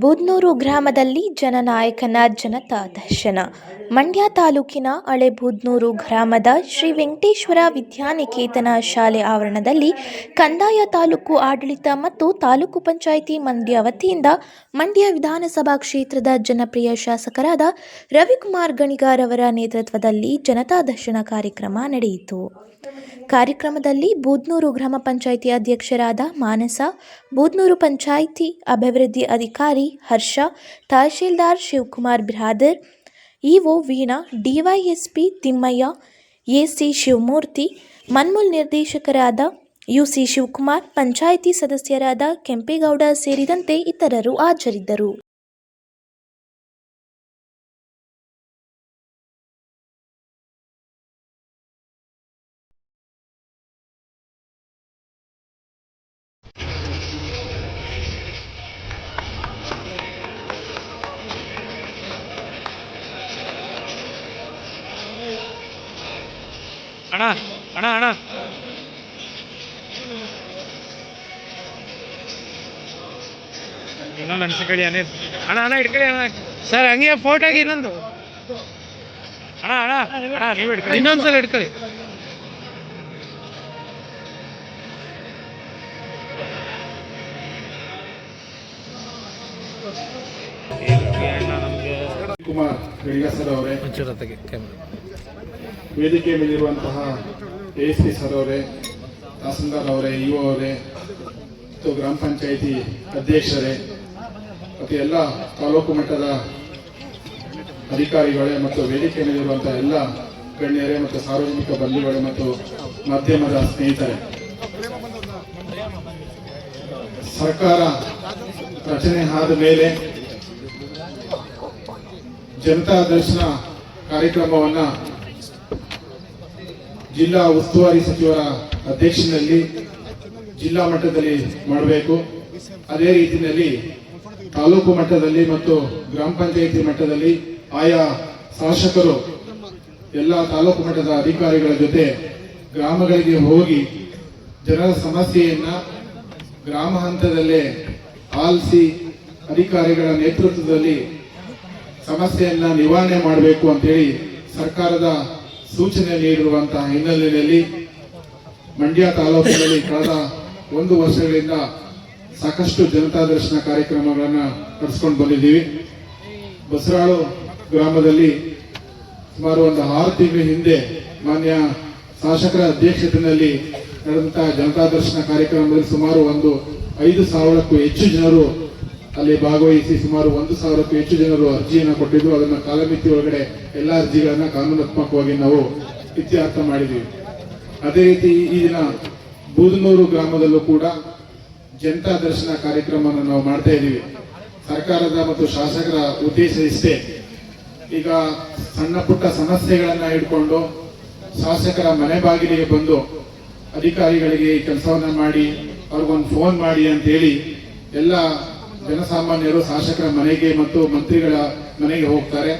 ಬೂದ್ನೂರು ಗ್ರಾಮದಲ್ಲಿ ಜನನಾಯಕನ ಜನತಾ ದರ್ಶನ. ಮಂಡ್ಯ ತಾಲೂಕಿನ ಹಳೆಬೂದ್ನೂರು ಗ್ರಾಮದ ಶ್ರೀ ವೆಂಕಟೇಶ್ವರ ವಿದ್ಯಾನಿಕೇತನ ಶಾಲೆ ಆವರಣದಲ್ಲಿ ಕಂದಾಯ ತಾಲೂಕು ಆಡಳಿತ ಮತ್ತು ತಾಲೂಕು ಪಂಚಾಯಿತಿ ಮಂಡ್ಯ ವತಿಯಿಂದ ಮಂಡ್ಯ ವಿಧಾನಸಭಾ ಕ್ಷೇತ್ರದ ಜನಪ್ರಿಯ ಶಾಸಕರಾದ ರವಿಕುಮಾರ್ ಗಣಿಗಾರ್ ಅವರ ನೇತೃತ್ವದಲ್ಲಿ ಜನತಾ ದರ್ಶನ ಕಾರ್ಯಕ್ರಮ ನಡೆಯಿತು. ಕಾರ್ಯಕ್ರಮದಲ್ಲಿ ಬೂದ್ನೂರು ಗ್ರಾಮ ಪಂಚಾಯಿತಿ ಅಧ್ಯಕ್ಷರಾದ ಮಾನಸ, ಬೂದ್ನೂರು ಪಂಚಾಯಿತಿ ಅಭಿವೃದ್ಧಿ ಅಧಿಕಾರಿ Harsha, tahsildar Shivakumar Biradar, EO Veena, DYSP Thimmaiah, AC Shivamurthy, Manmul ನಿರ್ದೇಶಕರಾದ ಯುಸಿ ಶಿವಕುಮಾರ್, ಪಂಚಾಯಿತಿ ಸದಸ್ಯರಾದ ಕೆಂಪೇಗೌಡ ಸೇರಿದಂತೆ ಇತರರು ಹಾಜರಿದ್ದರು. ಅಣ್ಣ ಅಣ್ಣ ಅಣ್ಣ. ಇನ್ನೊಂದು ಅನ್ಸ್ಕೊಳ್ಳಿ ಅನೇ ಅಣ್ಣ ಅಣ್ಣ ಇಟ್ಕೊಳ್ಳಿ ಅಣ್ಣ. ಸರ್ ಹಂಗೆ ಫೋಟೋಗೆ ಇನ್ನೊಂದು. ಅಣ್ಣ ಅಣ್ಣ ಅಣ್ಣ ನೀವು ಇಟ್ಕೊಳ್ಳಿ ಇನ್ನೊಂದು ಸಲ ಇಟ್ಕೊಳ್ಳಿ ನಮಗೆ? ಕುಮಾರ್ ಅವರೇ ಕ್ಯಾಮ್ರಾ ವೇದಿಕೆ ಮೇಲಿರುವಂತಹ ಎ ಎಸ್ ಪಿ ಸರ್ ಅವರೇ, ತಹಸೀಲ್ದಾರ್ ಅವರೇ, ಇಒ ಅವರೇ, ಮತ್ತು ಗ್ರಾಮ ಪಂಚಾಯಿತಿ ಅಧ್ಯಕ್ಷರೇ, ಮತ್ತು ಎಲ್ಲ ತಾಲೂಕು ಮಟ್ಟದ ಅಧಿಕಾರಿಗಳೇ, ಮತ್ತು ವೇದಿಕೆ ಮೇಲಿರುವಂತಹ ಎಲ್ಲ ಗಣ್ಯರೇ, ಮತ್ತು ಸಾರ್ವಜನಿಕ ಬಂಧುಗಳೇ, ಮತ್ತು ಮಾಧ್ಯಮದ ಸ್ನೇಹಿತರೆ. ಸರ್ಕಾರ ರಚನೆ ಆದ ಮೇಲೆ ಜನತಾ ದರ್ಶನ ಕಾರ್ಯಕ್ರಮವನ್ನ ಜಿಲ್ಲಾ ಉಸ್ತುವಾರಿ ಸಚಿವರ ಅಧ್ಯಕ್ಷನಲ್ಲಿ ಜಿಲ್ಲಾ ಮಟ್ಟದಲ್ಲಿ ಮಾಡಬೇಕು. ಅದೇ ರೀತಿಯಲ್ಲಿ ತಾಲೂಕು ಮಟ್ಟದಲ್ಲಿ ಮತ್ತು ಗ್ರಾಮ ಪಂಚಾಯಿತಿ ಮಟ್ಟದಲ್ಲಿ ಆಯಾ ಶಾಸಕರು ಎಲ್ಲ ತಾಲೂಕು ಮಟ್ಟದ ಅಧಿಕಾರಿಗಳ ಜೊತೆ ಗ್ರಾಮಗಳಿಗೆ ಹೋಗಿ ಜನರ ಸಮಸ್ಯೆಯನ್ನ ಗ್ರಾಮ ಹಂತದಲ್ಲೇ ಆಲಿಸಿ ಅಧಿಕಾರಿಗಳ ನೇತೃತ್ವದಲ್ಲಿ ಸಮಸ್ಯೆಯನ್ನ ನಿವಾರಣೆ ಮಾಡಬೇಕು ಅಂತೇಳಿ ಸರ್ಕಾರದ ಸೂಚನೆ ನೀಡಿರುವಂತಹ ಹಿನ್ನೆಲೆಯಲ್ಲಿ ಮಂಡ್ಯ ತಾಲೂಕಿನಲ್ಲಿ ಕಳೆದ ಒಂದು ವರ್ಷಗಳಿಂದ ಸಾಕಷ್ಟು ಜನತಾ ದರ್ಶನ ಕಾರ್ಯಕ್ರಮಗಳನ್ನು ನಡೆಸ್ಕೊಂಡು ಬಂದಿದ್ದೀವಿ. ಬಸರಾಳು ಗ್ರಾಮದಲ್ಲಿ ಸುಮಾರು ಒಂದು ಆರು ತಿಂಗಳ ಹಿಂದೆ ಮಾನ್ಯ ಶಾಸಕರ ಅಧ್ಯಕ್ಷತೆಯಲ್ಲಿ ನಡೆದಂತಹ ಜನತಾ ದರ್ಶನ ಕಾರ್ಯಕ್ರಮದಲ್ಲಿ ಸುಮಾರು ಒಂದು ಐದು ಸಾವಿರಕ್ಕೂ ಹೆಚ್ಚು ಜನರು ಅಲ್ಲಿ ಭಾಗವಹಿಸಿ ಸುಮಾರು ಒಂದು ಸಾವಿರಕ್ಕೂ ಹೆಚ್ಚು ಜನರು ಅರ್ಜಿಯನ್ನು ಕೊಟ್ಟಿದ್ದು ಅದನ್ನು ಕಾಲಮಿತಿ ಒಳಗಡೆ ಎಲ್ಲ ಅರ್ಜಿಗಳನ್ನು ಕಾನೂನಾತ್ಮಕವಾಗಿ ನಾವು ಇತ್ಯರ್ಥ ಮಾಡಿದ್ವಿ. ಅದೇ ರೀತಿ ಈ ದಿನ ಬೂದನೂರು ಗ್ರಾಮದಲ್ಲೂ ಕೂಡ ಜನತಾ ದರ್ಶನ ಕಾರ್ಯಕ್ರಮವನ್ನು ನಾವು ಮಾಡ್ತಾ ಇದ್ದೀವಿ. ಸರ್ಕಾರದ ಮತ್ತು ಶಾಸಕರ ಉದ್ದೇಶ ಇಷ್ಟೇ. ಈಗ ಸಣ್ಣ ಪುಟ್ಟ ಸಮಸ್ಯೆಗಳನ್ನು ಇಟ್ಕೊಂಡು ಶಾಸಕರ ಮನೆ ಬಾಗಿಲಿಗೆ ಬಂದು ಅಧಿಕಾರಿಗಳಿಗೆ ಈ ಕೆಲಸವನ್ನು ಮಾಡಿ, ಅವ್ರಿಗೊಂದು ಫೋನ್ ಮಾಡಿ ಅಂತ ಹೇಳಿ ಎಲ್ಲ ಜನಸಾಮಾನ್ಯರು ಶಾಸಕರ ಮನೆಗೆ ಮತ್ತು ಮಂತ್ರಿಗಳ ಮನೆಗೆ ಹೋಗ್ತಾರೆ.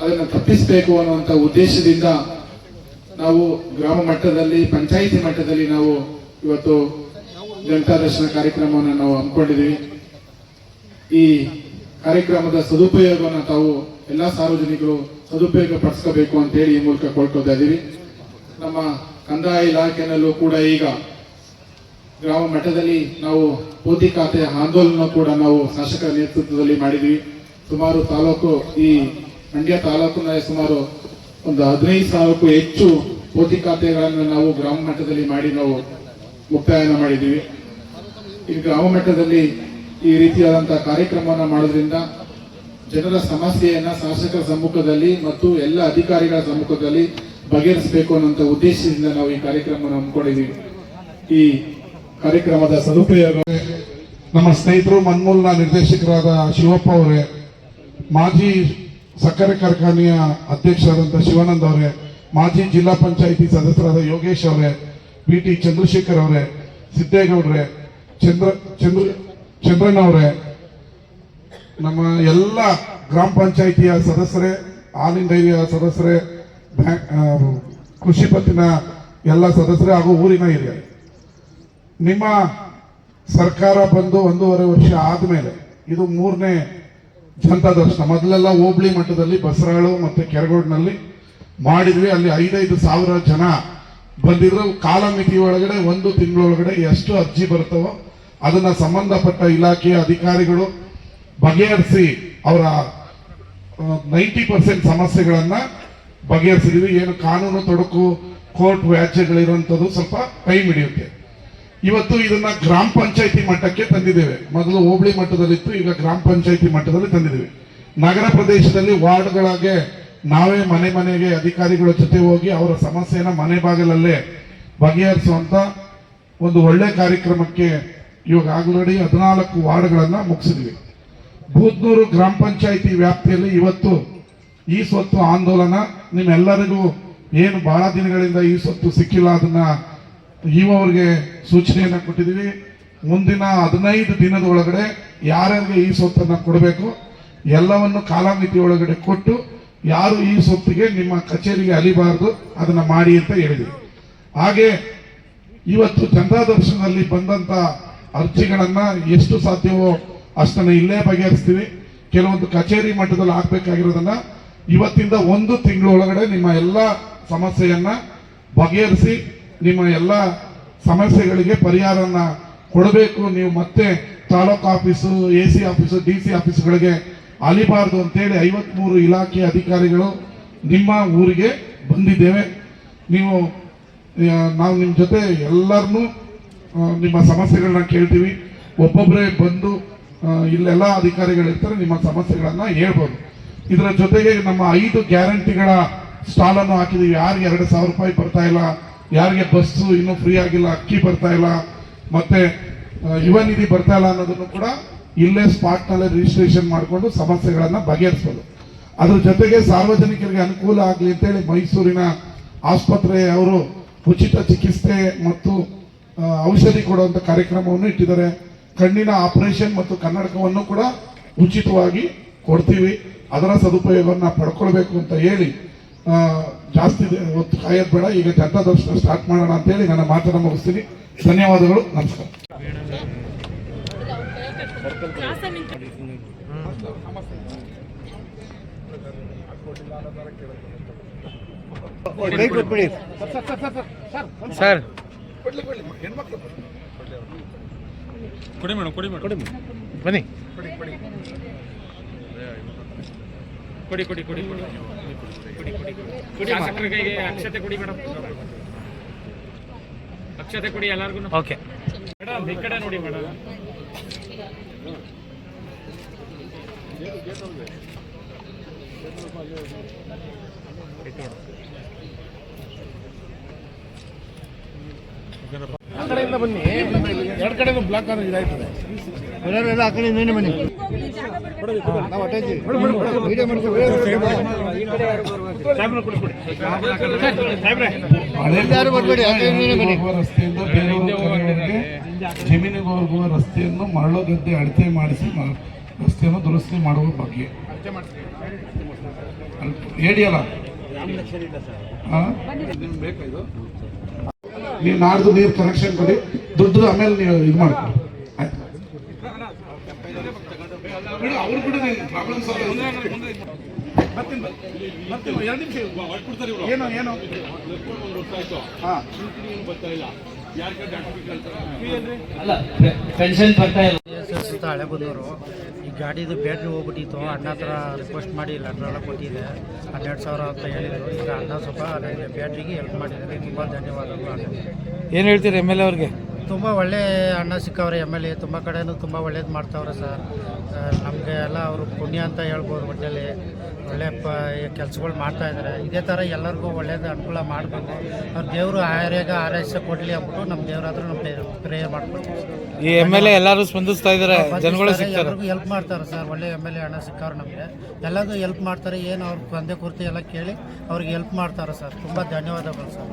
ಅದನ್ನು ತಪ್ಪಿಸಬೇಕು ಅನ್ನುವಂಥ ಉದ್ದೇಶದಿಂದ ನಾವು ಗ್ರಾಮ ಮಟ್ಟದಲ್ಲಿ, ಪಂಚಾಯಿತಿ ಮಟ್ಟದಲ್ಲಿ ನಾವು ಇವತ್ತು ಜನತಾ ದರ್ಶನ ಕಾರ್ಯಕ್ರಮವನ್ನು ನಾವು ಹಮ್ಮಿಕೊಂಡಿದ್ದೀವಿ. ಈ ಕಾರ್ಯಕ್ರಮದ ಸದುಪಯೋಗವನ್ನು ತಾವು ಎಲ್ಲ ಸಾರ್ವಜನಿಕರು ಸದುಪಯೋಗ ಪಡಿಸ್ಕೋಬೇಕು ಅಂತ ಹೇಳಿ ಈ ಮೂಲಕ ಕೊಳ್ಕೊತಾ ಇದ್ದೀವಿ. ನಮ್ಮ ಕಂದಾಯ ಇಲಾಖೆಯಲ್ಲೂ ಕೂಡ ಈಗ ಗ್ರಾಮ ಮಟ್ಟದಲ್ಲಿ ನಾವು ಪೋತಿ ಖಾತೆ ಆಂದೋಲನ ಕೂಡ ನಾವು ಶಾಸಕರ ನೇತೃತ್ವದಲ್ಲಿ ಮಾಡಿದ್ವಿ. ಸುಮಾರು ತಾಲೂಕು ಈ ಮಂಡ್ಯ ತಾಲೂಕಿನ ಸುಮಾರು ಒಂದು ಹದಿನೈದು ಸಾವಿರಕ್ಕೂ ಹೆಚ್ಚು ಪೋತಿ ಖಾತೆಗಳನ್ನು ನಾವು ಗ್ರಾಮ ಮಟ್ಟದಲ್ಲಿ ಮಾಡಿ ನಾವು ಮುಕ್ತಾಯನ ಮಾಡಿದ್ದೀವಿ. ಈ ಗ್ರಾಮ ಮಟ್ಟದಲ್ಲಿ ಈ ರೀತಿಯಾದಂಥ ಕಾರ್ಯಕ್ರಮವನ್ನು ಮಾಡೋದ್ರಿಂದ ಜನರ ಸಮಸ್ಯೆಯನ್ನು ಶಾಸಕರ ಸಮ್ಮುಖದಲ್ಲಿ ಮತ್ತು ಎಲ್ಲ ಅಧಿಕಾರಿಗಳ ಸಮ್ಮುಖದಲ್ಲಿ ಬಗೆಹರಿಸಬೇಕು ಅನ್ನುವಂತ ಉದ್ದೇಶದಿಂದ ನಾವು ಈ ಕಾರ್ಯಕ್ರಮವನ್ನು ಹಮ್ಮಿಕೊಂಡಿದ್ದೀವಿ. ಈ ಕಾರ್ಯಕ್ರಮದ ಸದುಪಯೋಗ. ನಮ್ಮ ಸ್ನೇಹಿತರು ಮನ್ಮೂಲ್ನ ನಿರ್ದೇಶಕರಾದ ಶಿವಪ್ಪ ಅವರೇ, ಮಾಜಿ ಸಕ್ಕರೆ ಕಾರ್ಖಾನೆಯ ಅಧ್ಯಕ್ಷರಾದಂಥ ಶಿವಾನಂದ ಅವರೇ, ಮಾಜಿ ಜಿಲ್ಲಾ ಪಂಚಾಯಿತಿ ಸದಸ್ಯರಾದ ಯೋಗೇಶ್ ಅವರೇ ಬಿ ಟಿ ಚಂದ್ರಶೇಖರ್ ಅವರೇ, ಸಿದ್ದೇಗೌಡ್ರೆ, ಚಂದ್ರ ಚಂದ್ರ, ಚಂದ್ರಣ್ಣ ಅವರೇ, ನಮ್ಮ ಎಲ್ಲ ಗ್ರಾಮ ಪಂಚಾಯಿತಿಯ ಸದಸ್ಯರೇ ಆಲ್ ಡೈರಿಯ ಸದಸ್ಯರೇ ಬ್ಯಾಂಕ್ ಕೃಷಿ ಪತ್ತಿನ ಎಲ್ಲ ಸದಸ್ಯರೇ ಹಾಗೂ ಊರಿನ ಹಿರಿಯರು. ನಿಮ್ಮ ಸರ್ಕಾರ ಬಂದು ಒಂದೂವರೆ ವರ್ಷ ಆದಮೇಲೆ ಇದು ಮೂರನೇ ಜನತಾ ದರ್ಶನ. ಮೊದಲೆಲ್ಲ ಹೋಬಳಿ ಮಟ್ಟದಲ್ಲಿ ಬಸರಾಳು ಮತ್ತು ಕೆರಗೋಡ್ನಲ್ಲಿ ಮಾಡಿದ್ವಿ. ಅಲ್ಲಿ ಐದೈದು ಸಾವಿರ ಜನ ಬಂದಿದ್ರು. ಕಾಲಮಿತಿ ಒಳಗಡೆ ಒಂದು ತಿಂಗಳೊಳಗಡೆ ಎಷ್ಟು ಅರ್ಜಿ ಬರ್ತವೋ ಅದನ್ನ ಸಂಬಂಧಪಟ್ಟ ಇಲಾಖೆಯ ಅಧಿಕಾರಿಗಳು ಬಗೆಹರಿಸಿ ಅವರ ನೈಂಟಿ ಪರ್ಸೆಂಟ್ ಸಮಸ್ಯೆಗಳನ್ನು ಬಗೆಹರಿಸಿದ್ವಿ. ಏನು ಕಾನೂನು ತೊಡಕು, ಕೋರ್ಟ್ ವ್ಯಾಜ್ಯಗಳಿರುವಂಥದ್ದು ಸ್ವಲ್ಪ ಟೈಮ್ ಹಿಡಿಯುತ್ತೆ. ಇವತ್ತು ಇದನ್ನ ಗ್ರಾಮ ಪಂಚಾಯತಿ ಮಟ್ಟಕ್ಕೆ ತಂದಿದ್ದೇವೆ. ಮೊದಲು ಹೋಬಳಿ ಮಟ್ಟದಲ್ಲಿತ್ತು, ಈಗ ಗ್ರಾಮ ಪಂಚಾಯತಿ ಮಟ್ಟದಲ್ಲಿ ತಂದಿದ್ದೇವೆ. ನಗರ ಪ್ರದೇಶದಲ್ಲಿ ವಾರ್ಡ್ಗಳಿಗೆ ನಾವೇ ಮನೆ ಮನೆಗೆ ಅಧಿಕಾರಿಗಳ ಜೊತೆ ಹೋಗಿ ಅವರ ಸಮಸ್ಯೆನ ಮನೆ ಬಾಗಿಲಲ್ಲೇ ಬಗೆಹರಿಸುವಂತ ಒಂದು ಒಳ್ಳೆ ಕಾರ್ಯಕ್ರಮಕ್ಕೆ ಇವಾಗ ಆಲ್ರೆಡಿ ಹದಿನಾಲ್ಕು ವಾರ್ಡ್ಗಳನ್ನ ಮುಗಿಸಿದ್ವಿ. ಬೂದ್ನೂರು ಗ್ರಾಮ ಪಂಚಾಯತಿ ವ್ಯಾಪ್ತಿಯಲ್ಲಿ ಇವತ್ತು ಈ ಸ್ವತ್ತು ಆಂದೋಲನ ನಿಮ್ಮೆಲ್ಲರಿಗೂ ಏನು ಬಹಳ ದಿನಗಳಿಂದ ಈ ಸ್ವತ್ತು ಸಿಕ್ಕಿಲ್ಲ, ಅದನ್ನ ಇವರಿಗೆ ಸೂಚನೆಯನ್ನು ಕೊಟ್ಟಿದ್ದೀವಿ. ಮುಂದಿನ ಹದಿನೈದು ದಿನದ ಒಳಗಡೆ ಯಾರ್ಯಾರಿಗೆ ಈ ಸೊತ್ತನ್ನು ಕೊಡಬೇಕು, ಎಲ್ಲವನ್ನು ಕಾಲಮಿತಿ ಒಳಗಡೆ ಕೊಟ್ಟು ಯಾರು ಈ ಸೊತ್ತಿಗೆ ನಿಮ್ಮ ಕಚೇರಿಗೆ ಅಲಿಬಾರದು ಅದನ್ನು ಮಾಡಿ ಅಂತ ಹೇಳಿದ್ವಿ. ಹಾಗೆ ಇವತ್ತು ಜನತಾ ದರ್ಶನದಲ್ಲಿ ಬಂದಂತ ಅರ್ಜಿಗಳನ್ನ ಎಷ್ಟು ಸಾಧ್ಯವೋ ಅಷ್ಟನ್ನು ಇಲ್ಲೇ ಬಗೆಹರಿಸ್ತೀವಿ. ಕೆಲವೊಂದು ಕಚೇರಿ ಮಟ್ಟದಲ್ಲಿ ಆಗ್ಬೇಕಾಗಿರೋದನ್ನ ಇವತ್ತಿಂದ ಒಂದು ತಿಂಗಳೊಳಗಡೆ ನಿಮ್ಮ ಎಲ್ಲ ಸಮಸ್ಯೆಯನ್ನ ಬಗೆಹರಿಸಿ ನಿಮ್ಮ ಎಲ್ಲ ಸಮಸ್ಯೆಗಳಿಗೆ ಪರಿಹಾರನ ಕೊಡಬೇಕು. ನೀವು ಮತ್ತೆ taluk office, A C office, D C ಆಫೀಸ್ಗಳಿಗೆ ಅಲಿಬಾರದು ಅಂತೇಳಿ ಐವತ್ಮೂರು ಇಲಾಖೆ ಅಧಿಕಾರಿಗಳು ನಿಮ್ಮ ಊರಿಗೆ ಬಂದಿದ್ದೇವೆ. ನೀವು ನಾವು ನಿಮ್ಮ ಜೊತೆ ಎಲ್ಲರನ್ನೂ ನಿಮ್ಮ ಸಮಸ್ಯೆಗಳನ್ನ ಕೇಳ್ತೀವಿ. ಒಬ್ಬೊಬ್ಬರೇ ಬಂದು ಇಲ್ಲೆಲ್ಲ ಅಧಿಕಾರಿಗಳಿರ್ತಾರೆ, ನಿಮ್ಮ ಸಮಸ್ಯೆಗಳನ್ನ ಹೇಳ್ಬೋದು. ಇದರ ಜೊತೆಗೆ ನಮ್ಮ ಐದು ಗ್ಯಾರಂಟಿಗಳ ಸ್ಟಾಲನ್ನು ಹಾಕಿದೀವಿ. ಯಾರಿಗೆ ಎರಡು ಸಾವಿರ ರೂಪಾಯಿ ಬರ್ತಾ ಇಲ್ಲ ಯಾರಿಗೆ ಬಸ್ಸು ಇನ್ನೂ ಫ್ರೀ ಆಗಿಲ್ಲ, ಅಕ್ಕಿ ಬರ್ತಾ ಇಲ್ಲ, ಮತ್ತೆ ಯುವ ನಿಧಿ ಬರ್ತಾ ಇಲ್ಲ ಅನ್ನೋದನ್ನು ಕೂಡ ಇಲ್ಲೇ ಸ್ಪಾಟ್ ನಲ್ಲೇ ರಿಜಿಸ್ಟ್ರೇಷನ್ ಮಾಡಿಕೊಂಡು ಸಮಸ್ಯೆಗಳನ್ನು ಬಗೆಹರಿಸಬಹುದು ಅದ್ರ ಜೊತೆಗೆ ಸಾರ್ವಜನಿಕರಿಗೆ ಅನುಕೂಲ ಆಗಲಿ ಅಂತೇಳಿ ಮೈಸೂರಿನ ಆಸ್ಪತ್ರೆ ಅವರು ಉಚಿತ ಚಿಕಿತ್ಸೆ ಮತ್ತು ಔಷಧಿ ಕೊಡುವಂತ ಕಾರ್ಯಕ್ರಮವನ್ನು ಇಟ್ಟಿದ್ದಾರೆ. ಕಣ್ಣಿನ ಆಪರೇಷನ್ ಮತ್ತು ಕನ್ನಡಕವನ್ನು ಕೂಡ ಉಚಿತವಾಗಿ ಕೊಡ್ತೀವಿ. ಅದರ ಸದುಪಯೋಗವನ್ನು ಪಡ್ಕೊಳ್ಬೇಕು ಅಂತ ಹೇಳಿ ಜಾಸ್ತಿ ಹೊತ್ತು ಕಾಯೋದು ಬೇಡ. ಈಗ ಜನತಾ ದರ್ಶನ ಸ್ಟಾರ್ಟ್ ಮಾಡೋಣ ಅಂತ ಹೇಳಿ ನನ್ನ ಮಾತನ್ನು ಮುಗಿಸ್ತೀನಿ. ಧನ್ಯವಾದಗಳು. ನಮಸ್ಕಾರ. ಸರ್. ಕೊಡಿ ಮೇಡಮ್ ಕೊಡಿ ಮೇಡಮ್. ಕೊಡಿ ಬನ್ನಿ. ಕೊಡಿ ಕೊಡಿ ಕೊಡಿ ಕೊಡಿ. ಶಾಸಕರ ಕೈಗೆ ಅಕ್ಷತೆ ಕೊಡಿ ಮೇಡಮ್. ಅಕ್ಷತೆ ಕೊಡಿ ಎಲ್ಲರಿಗೂ ಓಕೆ. ಮೇಡಮ್ ಈ ಕಡೆ ನೋಡಿ ಮೇಡಮ್. ಎರಡು ಕಡೆ ಬ್ಲಾಕ್ ಆದ್ರೆ ಇದಾಯ್ತದೆ. ಯಾರು ಬರಬೇಡಿ. ರಸ್ತೆಯಿಂದ ಜಮೀನಿಗೆ ಹೋಗುವ ರಸ್ತೆಯನ್ನು ಮರಳು ಗದ್ದೆ ಅಳತೆ ಮಾಡಿಸಿ ರಸ್ತೆಯನ್ನು ದುರಸ್ತಿ ಮಾಡುವ ಬಗ್ಗೆ. ಹೇಳಿಯಲ್ಲ ನೀವು ನಾಡ್ದು ನೀರು ಕನೆಕ್ಷನ್ ಕೊಡಿ. ದುಡ್ಡು ಆಮೇಲೆ ನೀವು ಇದು ಮಾಡ್ಕೊಳ್ಳಿ ಎರಡು ನಿಮಿಷ ಏನೋ ಏನೋ. ಹಾ. ಅಲ್ಲ ಪೆನ್ಷನ್ ಬರ್ತಾ ಇಲ್ಲ. ಸುತ್ತ ಹಳೆ ಬಂದವರು. ಈ ಗಾಡಿದು ಬ್ಯಾಟ್ರಿ ಹೋಗ್ಬಿಟ್ಟಿತ್ತು. ಅಣ್ಣ ಹತ್ರ ರಿಕ್ವೆಸ್ಟ್ ಮಾಡಿ ಲೆಟ್ರ್ ಎಲ್ಲ ಕೊಟ್ಟಿದ್ದೆ ಹನ್ನೆರಡು ಸಾವಿರ ಅಂತ ಹೇಳಿದರು. ಈಗ ಅಣ್ಣ ಸ್ವಲ್ಪ ನನಗೆ ಬ್ಯಾಟ್ರಿಗೆ ಹೆಲ್ಪ್ ಮಾಡಿದ್ದಾರೆ. ತುಂಬ ಧನ್ಯವಾದಗಳು. ಅಣ್ಣ ಏನು ಹೇಳ್ತೀರಿ ಎಂ ಎಲ್ ಎ ಅವ್ರಿಗೆ? ತುಂಬ ಒಳ್ಳೆ ಅಣ್ಣ ಸಿಕ್ಕವ್ರೆ ಎಂ ಎಲ್ ಎ ತುಂಬ ಕಡೆಯೂ ತುಂಬ ಒಳ್ಳೇದು ಮಾಡ್ತಾವ್ರೆ ಸರ್. ನಮಗೆ ಎಲ್ಲ ಅವರು ಪುಣ್ಯ ಅಂತ ಹೇಳ್ಬೋದು ಒಟ್ಟಲ್ಲಿ. ಒಳ್ಳೆ ಪ ಕೆಲಸಗಳು ಮಾಡ್ತಾಯಿದ್ದಾರೆ ಇದೇ ಥರ ಎಲ್ಲರಿಗೂ ಒಳ್ಳೇದು ಅನುಕೂಲ ಮಾಡಬೇಕು. ಅವ್ರು ದೇವರು ಆರೋಗ್ಯ ಆರೈಸ ಕೊಡಲಿ ಅಂದ್ಬಿಟ್ಟು ನಮ್ಮ ದೇವರಾದರೂ ನಮ್ಮ ಪ್ರೇಯರ್ ಮಾಡ್ಕೊಳ್ತೀವಿ ಈ ಎಂ ಎಲ್ ಎ ಎಲ್ಲರೂ ಸ್ಪಂದಿಸ್ತಾ ಇದ್ದಾರೆ ಜನಗಳು ಎಲ್ಲರಿಗೂ ಹೆಲ್ಪ್ ಮಾಡ್ತಾರೆ ಸರ್. ಒಳ್ಳೆ ಎಂ ಎಲ್ ಎ ಹಣ ಸಿಕ್ಕವ್ರು ನಮಗೆ. ಎಲ್ಲದೂ ಹೆಲ್ಪ್ ಮಾಡ್ತಾರೆ. ಏನು ಅವ್ರ ತಂದೆ ಕುರ್ತಿ ಎಲ್ಲ ಕೇಳಿ ಅವ್ರಿಗೆ ಹೆಲ್ಪ್ ಮಾಡ್ತಾರೆ ಸರ್. ತುಂಬ ಧನ್ಯವಾದಗಳು ಸರ್.